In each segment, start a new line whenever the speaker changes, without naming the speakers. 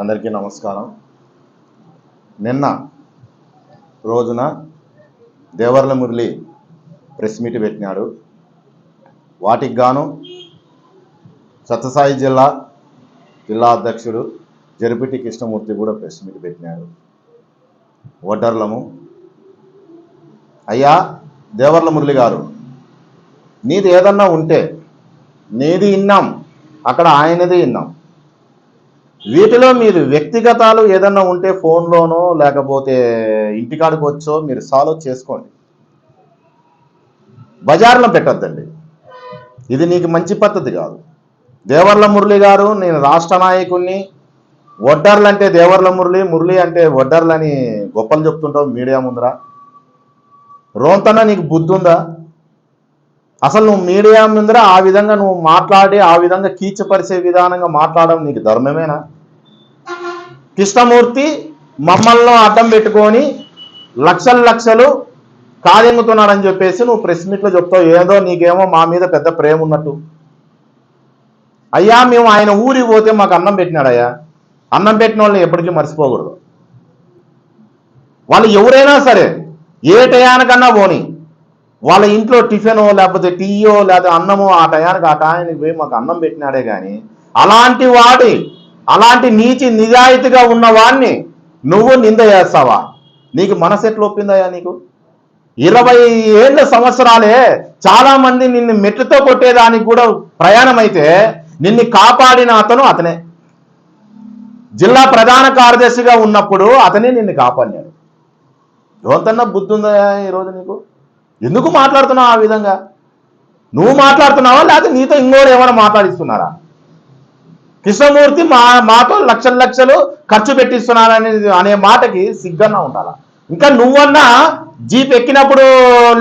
అందరికీ నమస్కారం. నిన్న రోజున దేవర్ల మురళి ప్రెస్ మీట్ పెట్టినాడు. వాటికి గాను సత్యసాయి జిల్లా జిల్లా అధ్యక్షుడు జరిపిటి కృష్ణమూర్తి కూడా ప్రెస్ మీట్ పెట్టినాడు. ఓటర్లము అయ్యా దేవర్ల మురళి గారు నీది ఏదన్నా ఉంటే నీది ఇన్నాం అక్కడ ఆయనది విన్నాం వీటిలో మీరు వ్యక్తిగతాలు ఏదన్నా ఉంటే ఫోన్లోనో లేకపోతే ఇంటికాడికి వచ్చో మీరు సాల్వ్ చేసుకోండి. బజార్లో పెట్టద్దండి. ఇది నీకు మంచి పద్ధతి కాదు. దేవర్ల మురళి గారు నేను రాష్ట్ర నాయకుడిని వడ్డర్లు అంటే దేవర్ల మురళి మురళి అంటే వడ్డర్లని గొప్పలు చెప్తుంటావు మీడియా ముందర. రోంతన్నా నీకు బుద్ధి ఉందా? అసలు నువ్వు మీడియా ముందర ఆ విధంగా నువ్వు మాట్లాడి ఆ విధంగా కీచపరిచే విధానంగా మాట్లాడడం నీకు ధర్మమేనా? కృష్ణమూర్తి మమ్మల్ని అడ్డం పెట్టుకొని లక్షలు లక్షలు కాదెంగుతున్నాడని చెప్పేసి నువ్వు ప్రెస్ మీట్లో చెప్తావు. ఏదో నీకేమో మా మీద పెద్ద ప్రేమ ఉన్నట్టు. అయ్యా మేము ఆయన ఊరికి పోతే మాకు అన్నం పెట్టినాడయ్యా. అన్నం పెట్టిన వాళ్ళని ఎప్పటికీ మర్చిపోకూడదు. వాళ్ళు ఎవరైనా సరే ఏ టయానికన్నా పోని. వాళ్ళ ఇంట్లో టిఫినో లేకపోతే టీయో లేకపోతే అన్నమో ఆ టయానికి ఆ టయానికి పోయి మాకు అన్నం పెట్టినాడే కానీ అలాంటి వాడి అలాంటి నీచి నిజాయితీగా ఉన్న వాడిని నువ్వు నింద చేస్తావా? నీకు మనసు ఎట్లా ఒప్పిందయ్యా నీకు? ఇరవై ఏళ్ళ సంవత్సరాలే చాలామంది నిన్ను మెట్లతో కొట్టేదానికి కూడా ప్రయాణం అయితే నిన్ను కాపాడిన అతను అతనే. జిల్లా ప్రధాన కార్యదర్శిగా ఉన్నప్పుడు అతనే నిన్ను కాపాడినాడు. యువతన్న బుద్ధి ఉందా ఈరోజు నీకు? ఎందుకు మాట్లాడుతున్నావు ఆ విధంగా? నువ్వు మాట్లాడుతున్నావా? లేకపోతే నీతో ఇంకోరు ఏమైనా మాట్లాడిస్తున్నారా? కృష్ణమూర్తి మా మాతో లక్షల లక్షలు ఖర్చు పెట్టిస్తున్నారని అనే మాటకి సిగ్గన్నా ఉండాలా? ఇంకా నువ్వన్నా జీప్ ఎక్కినప్పుడు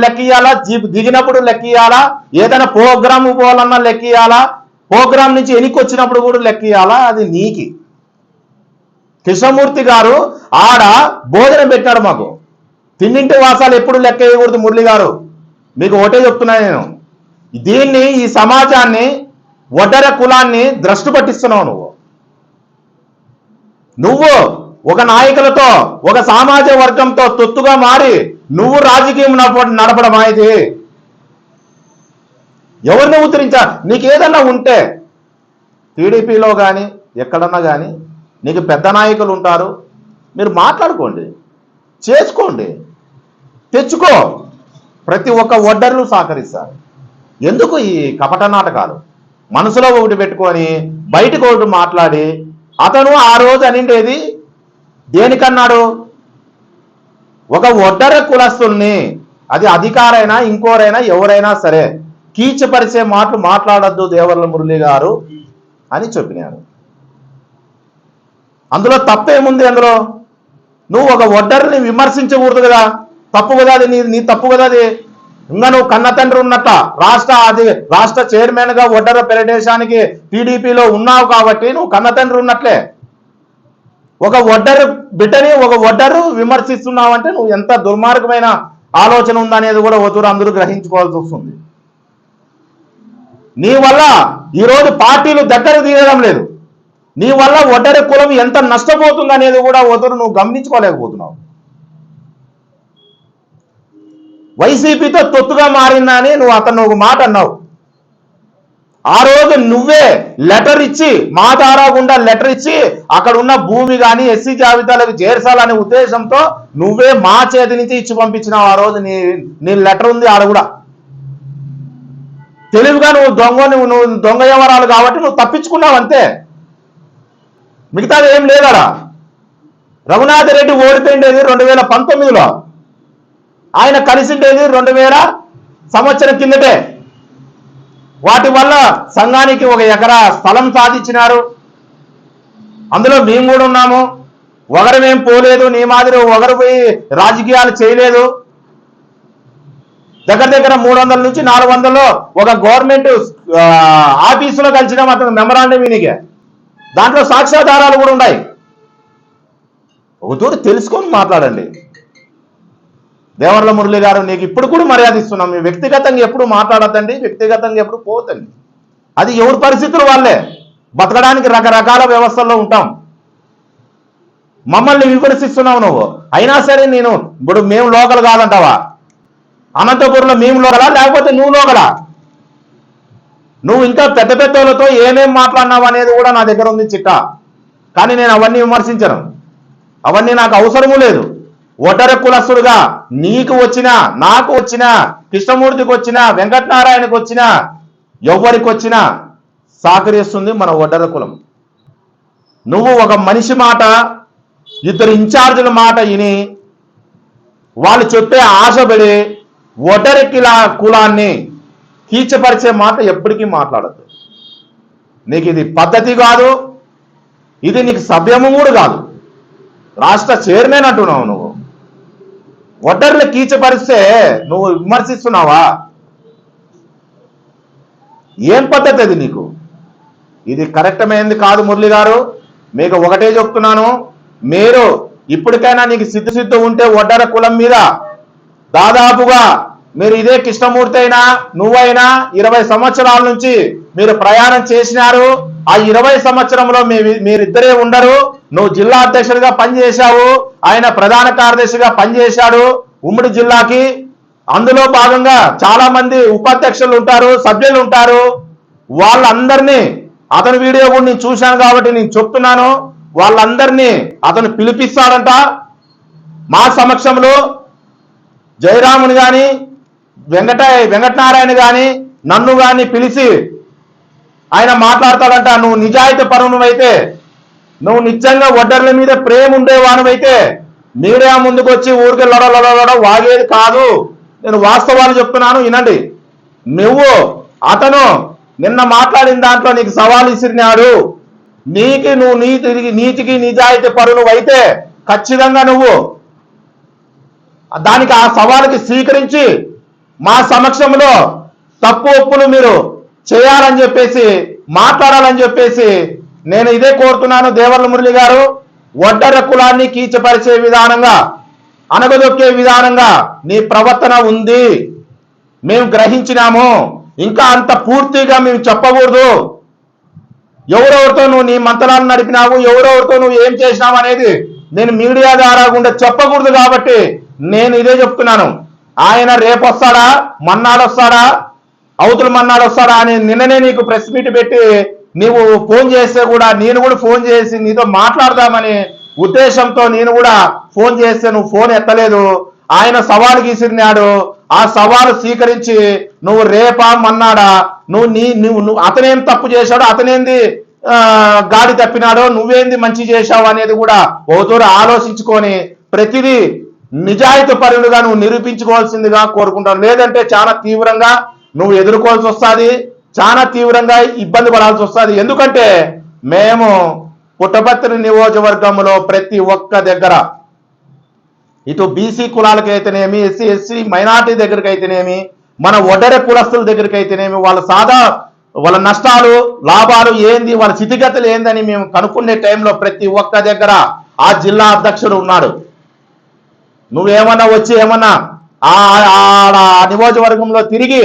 లెక్కియాలా జీప్ దిగినప్పుడు లెక్కియాలా ఏదైనా ప్రోగ్రామ్ పోవాలన్నా లెక్కియాలా ప్రోగ్రామ్ నుంచి ఎనికి వచ్చినప్పుడు కూడా లెక్కియాలా అది నీకి. కృష్ణమూర్తి గారు ఆడ భోజనం పెట్టాడు మాకు. తిన్నింటి వాసాలు ఎప్పుడు లెక్క వేయకూడదు మురళి గారు? మీకు ఒకటే చెప్తున్నా నేను. దీన్ని ఈ సమాజాన్ని ఒడ్డర కులాన్ని ద్రష్టు పట్టిస్తున్నావు నువ్వు. నువ్వు ఒక నాయకులతో ఒక సామాజిక వర్గంతో తొత్తుగా మారి నువ్వు రాజకీయం నడపడం ఇది ఎవరిని ఉత్తరించారు నీకేదన్నా ఉంటే టీడీపీలో కానీ ఎక్కడన్నా కానీ నీకు పెద్ద నాయకులు ఉంటారు. మీరు మాట్లాడుకోండి. చేసుకోండి. తెచ్చుకో. ప్రతి ఒక్క ఒడ్డర్లు సహకరిస్తారు. ఎందుకు ఈ కపట నాటకాలు? మనసులో ఒకటి పెట్టుకొని బయటకు ఒకటి మాట్లాడి అతను ఆ రోజు అనిండేది దేనికన్నాడు? ఒక ఒడ్డర కులస్తుల్ని అది అధికారైనా ఇంకోరైనా ఎవరైనా సరే కీచపరిచే మాటలు మాట్లాడద్దు దేవర్ల మురళి గారు అని చెప్పినారు అందులో తప్పేముంది అందులో? నువ్వు ఒక ఒడ్డరిని విమర్శించకూడదు కదా. తప్పు కదా అది నీ నీ తప్పు కదా అది. ఇంకా నువ్వు కన్న తండ్రి ఉన్నట్ట రాష్ట్ర అది రాష్ట్ర చైర్మన్గా ఒడ్డర ప్రదేశానికి టీడీపీలో ఉన్నావు కాబట్టి నువ్వు కన్న తండ్రి ఉన్నట్లే. ఒక ఒడ్డరు బిడ్డని ఒక ఒడ్డరు విమర్శిస్తున్నావంటే నువ్వు ఎంత దుర్మార్గమైన ఆలోచన ఉందనేది కూడా ఒత్తురు అందరూ గ్రహించుకోవాల్సి వస్తుంది. నీ వల్ల ఈరోజు పార్టీలు దగ్గర తీయడం లేదు. నీ వల్ల ఒడ్డరి కులం ఎంత నష్టపోతుంది అనేది కూడా ఒదురు నువ్వు గమనించుకోలేకపోతున్నావు. వైసీపీతో తొత్తుగా మారిందా అని నువ్వు అతను ఒక మాట అన్నావు. ఆ రోజు నువ్వే లెటర్ ఇచ్చి మా ద్వారా లెటర్ ఇచ్చి అక్కడ ఉన్న భూమి కానీ ఎస్సీ జాబితాలకు చేర్చాలనే ఉద్దేశంతో నువ్వే మా చేతి నుంచి ఇచ్చి పంపించినావు ఆ రోజు. నీ నీ లెటర్ ఉంది ఆడ కూడా. తెలివిగా నువ్వు దొంగ నువ్వు నువ్వు దొంగ వ్యవహారాలు కాబట్టి నువ్వు తప్పించుకున్నావు అంతే. మిగతాది ఏం లేదరా. రఘునాథ్ రెడ్డి ఓడిపోయిండేది రెండు వేల పంతొమ్మిదిలో. ఆయన కలిసిండేది రెండు వేల సంవత్సరం కిందటే. వాటి వల్ల సంఘానికి ఒక ఎకరా స్థలం సాధించినారు. అందులో మేము కూడా ఉన్నాము. ఒకరమేం పోలేదు. నీ మాదిరి ఒకరు పోయి రాజకీయాలు చేయలేదు. దగ్గర దగ్గర మూడు వందల నుంచి నాలుగు వందలు ఒక గవర్నమెంట్ ఆఫీసులో కలిసిన అతను మెమరాండం ఈయనకి దాంట్లో సాక్ష్యాధారాలు కూడా ఉన్నాయి. ఒక తెలుసుకొని మాట్లాడండి. దేవర్ల మురళి గారు నీకు ఇప్పుడు కూడా మర్యాద ఇస్తున్నాం. మీ వ్యక్తిగతంగా ఎప్పుడు మాట్లాడద్దండి వ్యక్తిగతంగా ఎప్పుడు పోతండి అది ఎవరి పరిస్థితులు వాళ్ళే. బతకడానికి రకరకాల వ్యవస్థల్లో ఉంటాం. మమ్మల్ని విమర్శిస్తున్నావు నువ్వు. అయినా సరే నేను ఇప్పుడు మేము లోకల్ కాదంటావా? అనంతపురంలో మేము లోకలా లేకపోతే నువ్వు లోకలా? నువ్వు ఇంకా పెద్ద పెద్దలతో ఏమేం మాట్లాడినావు అనేది కూడా నా దగ్గర ఉంది చిట్టా. కానీ నేను అవన్నీ విమర్శించను. అవన్నీ నాకు అవసరము లేదు. ఒటర కులస్తుడుగా నీకు వచ్చినా నాకు వచ్చినా కృష్ణమూర్తికి వచ్చినా వెంకటనారాయణకు వచ్చినా ఎవరికి వచ్చినా సహకరిస్తుంది మన ఒడ్డర కులం. నువ్వు ఒక మనిషి మాట ఇద్దరు ఇన్ఛార్జుల మాట విని వాళ్ళు చెప్పే ఆశపడి ఒటరికిల కులాన్ని కీచపరిచే మాట ఎప్పటికీ మాట్లాడద్దు. నీకు ఇది పద్ధతి కాదు ఇది నీకు సభ్యము కూడా కాదు. రాష్ట్ర చైర్మన్ అంటున్నావు నువ్వు. ఒడ్డర్లు కీచపరిస్తే నువ్వు విమర్శిస్తున్నావా? ఏం పద్ధతి అది నీకు? ఇది కరెక్టమైంది కాదు మురళి గారు. మీకు ఒకటే చెప్తున్నాను. మీరు ఇప్పటికైనా నీకు సిద్ధ సిద్ధం ఉంటే ఒడ్డర కులం మీద దాదాపుగా మీరు ఇదే కృష్ణమూర్తి అయినా నువ్వైనా ఇరవై సంవత్సరాల నుంచి మీరు ప్రయాణం చేసినారు. ఆ ఇరవై సంవత్సరంలో మీ మీరిద్దరే ఉండరు. నువ్వు జిల్లా అధ్యక్షుడిగా పనిచేశావు. ఆయన ప్రధాన కార్యదర్శిగా పనిచేశాడు ఉమ్మడి జిల్లాకి. అందులో భాగంగా చాలా మంది ఉపాధ్యక్షులు ఉంటారు సభ్యులు ఉంటారు. వాళ్ళందరినీ అతని వీడియో కూడా నేను చూశాను కాబట్టి నేను చెప్తున్నాను. వాళ్ళందరినీ అతను పిలిపిస్తాడంట. మా సమక్షంలో జయరాముని కానీ వెంకట వెంకటనారాయణ గాని నన్ను గాని పిలిచి ఆయన మాట్లాడతాడంట నువ్వు నిజాయితీ పరువునైతే నువ్వు నిజంగా ఒడ్డర్ల మీద ప్రేమ ఉండేవానువైతే మీడియా ముందుకు వచ్చి ఊరికి లడ లడ వాగేది కాదు. నేను వాస్తవాలు చెప్తున్నాను వినండి. నువ్వు అతను నిన్న మాట్లాడిన దాంట్లో నీకు సవాల్ ఇసిరినాడు నీకి నువ్వు నీతి నీతికి నిజాయితీ పరులు అయితే ఖచ్చితంగా నువ్వు దానికి ఆ సవాలుకి స్వీకరించి మా సమక్షంలో తప్పు ఒప్పులు మీరు చేయాలని చెప్పేసి మాట్లాడాలని చెప్పేసి నేను ఇదే కోరుతున్నాను దేవర్ల మురళి గారు. ఒడ్డర కులాన్ని కీచపరిచే విధానంగా అనగదొక్కే విధానంగా నీ ప్రవర్తన ఉంది. మేము గ్రహించినాము. ఇంకా అంత పూర్తిగా మేము చెప్పకూడదు. ఎవరెవరితో నువ్వు నీ మంత్రాలు నడిపినావు ఎవరెవరితో నువ్వు ఏం చేసినావు అనేది నేను మీడియా ద్వారా గుండా చెప్పకూడదు కాబట్టి నేను ఇదే చెప్తున్నాను. ఆయన రేపు వస్తాడా మన్నాడు వస్తాడా అవతల మన్నాడు వస్తాడా అని నిన్ననే నీకు ప్రెస్ మీట్ పెట్టి నీవు ఫోన్ చేస్తే కూడా నేను కూడా ఫోన్ చేసి నీతో మాట్లాడదామని ఉద్దేశంతో నేను కూడా ఫోన్ చేస్తే నువ్వు ఫోన్ ఎత్తలేదు. ఆయన సవాలు గీసిరినాడు. ఆ సవాలు స్వీకరించి నువ్వు రేపా మన్నాడా? నువ్వు నీ నువ్వు నువ్వు అతనేం తప్పు చేశాడో అతనేంది గాడి తప్పినాడో నువ్వేంది మంచి చేశావు అనేది కూడా ఒకతోడు ఆలోచించుకొని ప్రతిదీ నిజాయితీ పరులుగా నువ్వు నిరూపించుకోవాల్సిందిగా కోరుకుంటాను. లేదంటే చాలా తీవ్రంగా నువ్వు ఎదుర్కోవాల్సి వస్తుంది చాలా తీవ్రంగా ఇబ్బంది పడాల్సి వస్తుంది. ఎందుకంటే మేము పుట్టపత్రి నియోజకవర్గంలో ప్రతి ఒక్క దగ్గర ఇటు బీసీ కులాలకు అయితేనేమి ఎస్సీ ఎస్సీ మైనార్టీ దగ్గరికి అయితేనేమి మన ఒడరె కులస్తుల దగ్గరికి అయితేనేమి వాళ్ళ సాదా వాళ్ళ నష్టాలు లాభాలు ఏంది వాళ్ళ స్థితిగతులు ఏందని మేము కనుక్కునే టైంలో ప్రతి ఒక్క దగ్గర ఆ జిల్లా అధ్యక్షుడు ఉన్నాడు. నువ్వేమన్నా వచ్చి ఏమన్నా ఆ ఆ- నియోజకవర్గంలో తిరిగి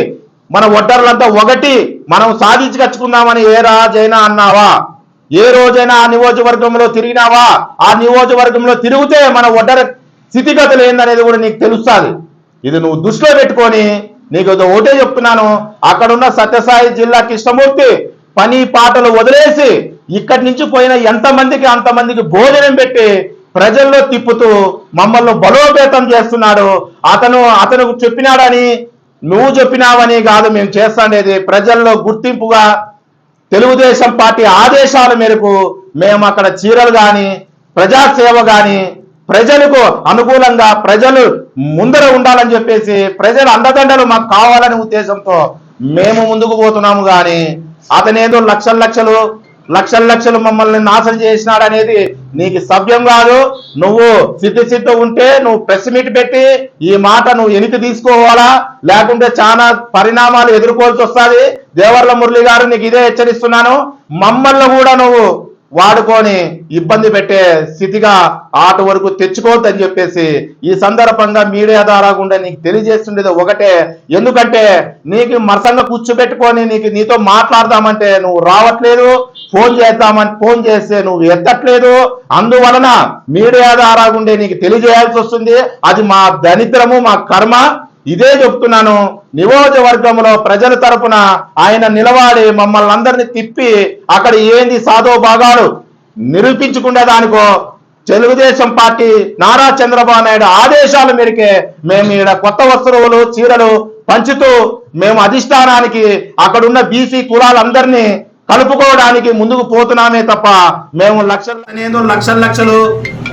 మన ఒడ్డర్లంతా ఒకటి మనం సాధించుకచ్చుకుందామని ఏ రాజైనా అన్నావా? ఏ రోజైనా ఆ నియోజకవర్గంలో తిరిగినావా? ఆ నియోజకవర్గంలో తిరిగితే మన ఒడ్డర స్థితిగతులు ఏందనేది కూడా నీకు తెలుస్తుంది. ఇది నువ్వు దృష్టిలో పెట్టుకొని నీకు ఇది ఒకటే చెప్తున్నాను. అక్కడున్న సత్యసాయి జిల్లా కృష్ణమూర్తి పని పాటలు వదిలేసి ఇక్కడి నుంచి పోయిన ఎంతమందికి అంతమందికి భోజనం పెట్టి ప్రజల్లో తిప్పుతూ మమ్మల్ని బలోపేతం చేస్తున్నాడు. అతను అతను చెప్పినాడని నువ్వు చెప్పినావని కాదు మేము చేస్తానేది ప్రజల్లో గుర్తింపుగా తెలుగుదేశం పార్టీ ఆదేశాల మేరకు మేము అక్కడ చీరలు కానీ ప్రజాసేవ కానీ ప్రజలకు అనుకూలంగా ప్రజలు ముందర ఉండాలని చెప్పేసి ప్రజల అండదండలు మాకు కావాలనే ఉద్దేశంతో మేము ముందుకు పోతున్నాము కానీ అతనేదో లక్షల లక్షలు లక్షల లక్షలు మమ్మల్ని నాశనం చేసినాడు అనేది నీకు సభ్యం కాదు. నువ్వు సిద్ధ ఉంటే నువ్వు ప్రెస్ మీట్ పెట్టి ఈ మాట నువ్వు ఎనికి తీసుకోవాలా? లేకుంటే చాలా పరిణామాలు ఎదుర్కోవాల్సి వస్తుంది. దేవర్ల మురళి గారు నీకు ఇదే హెచ్చరిస్తున్నాను. మమ్మల్ని కూడా నువ్వు వాడుకొని ఇబ్బంది పెట్టే స్థితిగా ఆట వరకు తెచ్చుకోవద్దని చెప్పేసి ఈ సందర్భంగా మీడియా ద్వారా కూడా నీకు తెలియజేస్తుండేది ఒకటే. ఎందుకంటే నీకు మరసంగా కూర్చోబెట్టుకొని నీకు నీతో మాట్లాడదామంటే నువ్వు రావట్లేదు ఫోన్ చేద్దామంటే ఫోన్ చేస్తే నువ్వు ఎత్తట్లేదు. అందువలన మీడియా ద్వారా ఉండే నీకు తెలియజేయాల్సి వస్తుంది. అది మా దరిద్రము మా కర్మ. ఇదే చెప్తున్నాను. నియోజకవర్గంలో ప్రజల తరపున ఆయన నిలబడి మమ్మల్ని అందరినీ తిప్పి అక్కడ ఏంది సాధో భాగాలు నిరూపించకుండా దానికో తెలుగుదేశం పార్టీ నారా చంద్రబాబు నాయుడు ఆదేశాల మేరకే మేము ఈడ కొత్త వస్తువులు చీరలు పంచుతూ మేము అధిష్టానానికి అక్కడున్న బీసీ కులాలందరినీ కలుపుకోవడానికి ముందుకు పోతున్నామే తప్ప మేము లక్షలు అనేది లక్షల లక్షలు?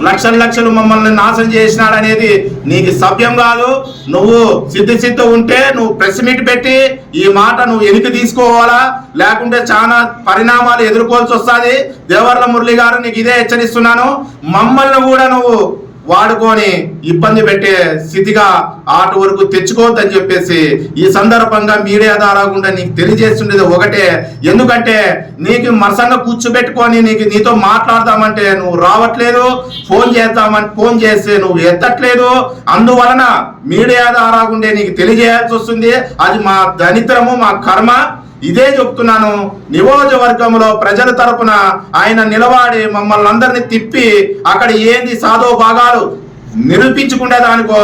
లక్షల లక్షలు మమ్మల్ని నాశనం చేసినాడు అనేది నీకు సభ్యం కాదు. నువ్వు సిద్ధి సిద్ధ ఉంటే నువ్వు ప్రెస్ మీట్ పెట్టి ఈ మాట నువ్వు ఎనికి తీసుకోవాలా? లేకుంటే చాలా పరిణామాలు ఎదుర్కోవాల్సి వస్తుంది. దేవర్ల మురళి గారు నీకు ఇదే హెచ్చరిస్తున్నాను. మమ్మల్ని కూడా నువ్వు వాడుకొని ఇబ్బంది పెట్టే స్థితిగా ఆట వరకు తెచ్చుకోవద్దని చెప్పేసి ఈ సందర్భంగా మీడియా ద్వారా నీకు తెలియజేస్తుండేది ఒకటే. ఎందుకంటే నీకు మరసంగా కూర్చోబెట్టుకొని నీకు నీతో మాట్లాడదామంటే నువ్వు రావట్లేదు ఫోన్ చేద్దామంటే ఫోన్ చేస్తే నువ్వు ఎత్తట్లేదు. అందువలన మీడియా ద్వారా నీకు తెలియజేయాల్సి వస్తుంది. అది మా దరిద్రము మా కర్మ. ఇదే చెప్తున్నాను. నియోజకవర్గంలో ప్రజల తరపున ఆయన నిలబడి మమ్మల్ని అందరినీ తిప్పి అక్కడ ఏంది సాధో భాగాలు నిరూపించుకునే దానికో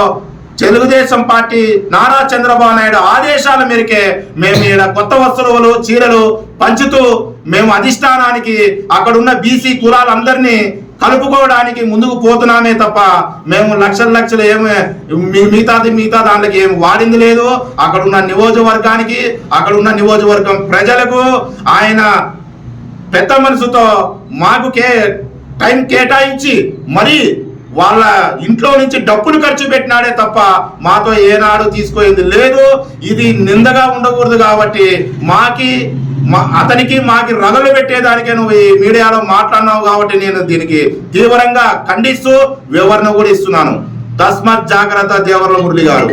తెలుగుదేశం పార్టీ నారా చంద్రబాబు నాయుడు ఆదేశాల మేరకే మేము ఈడ కొత్త వస్తువులు చీరలు పంచుతూ మేము అధిష్టానానికి అక్కడున్న బీసీ కులాలందరినీ కలుపుకోవడానికి ముందుకు పోతున్నామే తప్ప మేము లక్షల లక్షలు ఏమి మీ- మిగతాది మిగతా దాంట్లోకి ఏమి వాడింది లేదు. అక్కడ ఉన్న నియోజకవర్గానికి అక్కడ ఉన్న నియోజకవర్గం ప్రజలకు ఆయన పెద్ద మనసుతో మాకు కే టైం కేటాయించి మరి వాళ్ళ ఇంట్లో నుంచి డబ్బులు ఖర్చు పెట్టినాడే తప్ప మాతో ఏనాడు తీసుకుపోయింది లేదు. ఇది నిందగా ఉండకూడదు కాబట్టి మాకి మా అతనికి మాకి రగలు పెట్టేదానికే నువ్వు ఈ మీడియాలో మాట్లాడినావు కాబట్టి నేను దీనికి తీవ్రంగా ఖండిస్తూ వివరణ కూడా ఇస్తున్నాను. తస్మత్ జాగ్రత్త దేవర్ల మురళి గారు.